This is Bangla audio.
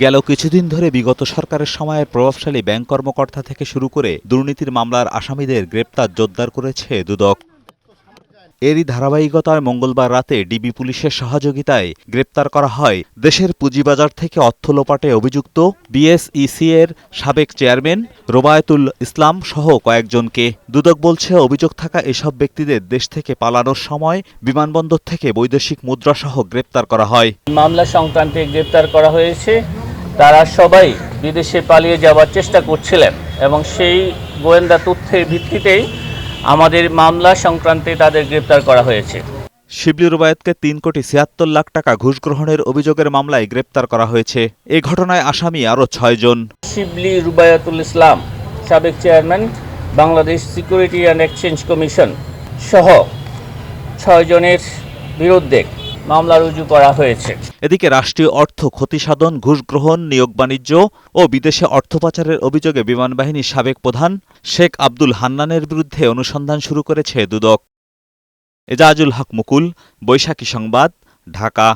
গেল কিছুদিন ধরে বিগত সরকারের সময়ে প্রভাবশালী ব্যাংক কর্মকর্তা থেকে শুরু করে দুর্নীতির মামলার আসামিদের গ্রেপ্তার, জোরদার করেছে দুদক। এরই ধারাবাহিকতায় মঙ্গলবার রাতে ডিবি পুলিশের সহযোগিতায় গ্রেপ্তার করা হয় দেশের পুঁজিবাজার থেকে অর্থ লোপাটে অভিযুক্ত বিএসইসি এর সাবেক চেয়ারম্যান রোবায়তুল ইসলাম সহ কয়েকজনকে। দুদক বলছে, অভিযোগ থাকা এসব ব্যক্তিদের দেশ থেকে পালানোর সময় বিমানবন্দর থেকে বৈদেশিক মুদ্রা সহ গ্রেপ্তার করা হয়। মামলা সংক্রান্তে গ্রেপ্তার করা হয়েছে। তারা সবাই বিদেশে পালিয়ে যাওয়ার চেষ্টা করছিলেন এবং সেই গোয়েন্দা তথ্যের ভিত্তিতেই আমাদের মামলা সংক্রান্তে তাদের গ্রেপ্তার করা হয়েছে। শিবলি রুবায়েতকে তিন কোটি ছিয়াত্তর লাখ টাকা ঘুষ গ্রহণের অভিযোগের মামলায় গ্রেপ্তার করা হয়েছে। এ ঘটনায় আসামি আরও ছয়জন শিবলি রুবায়াতুল ইসলাম সাবেক chairman Bangladesh security and exchange commission সহ ছয়জনের বিরুদ্ধে মামলা রুজু করা হয়েছে। এদিকে রাষ্ট্রীয় অর্থ ক্ষতিসাধন ঘুষ গ্রহণ, নিয়োগ বাণিজ্য ও বিদেশে অর্থ পাচারের অভিযোগে বিমান বাহিনীর সাবেক প্রধান শেখ আব্দুল হান্নানের বিরুদ্ধে অনুসন্ধান শুরু করেছে দুদক। এজাজুল হক মুকুল, বৈশাখী সংবাদ, ঢাকা।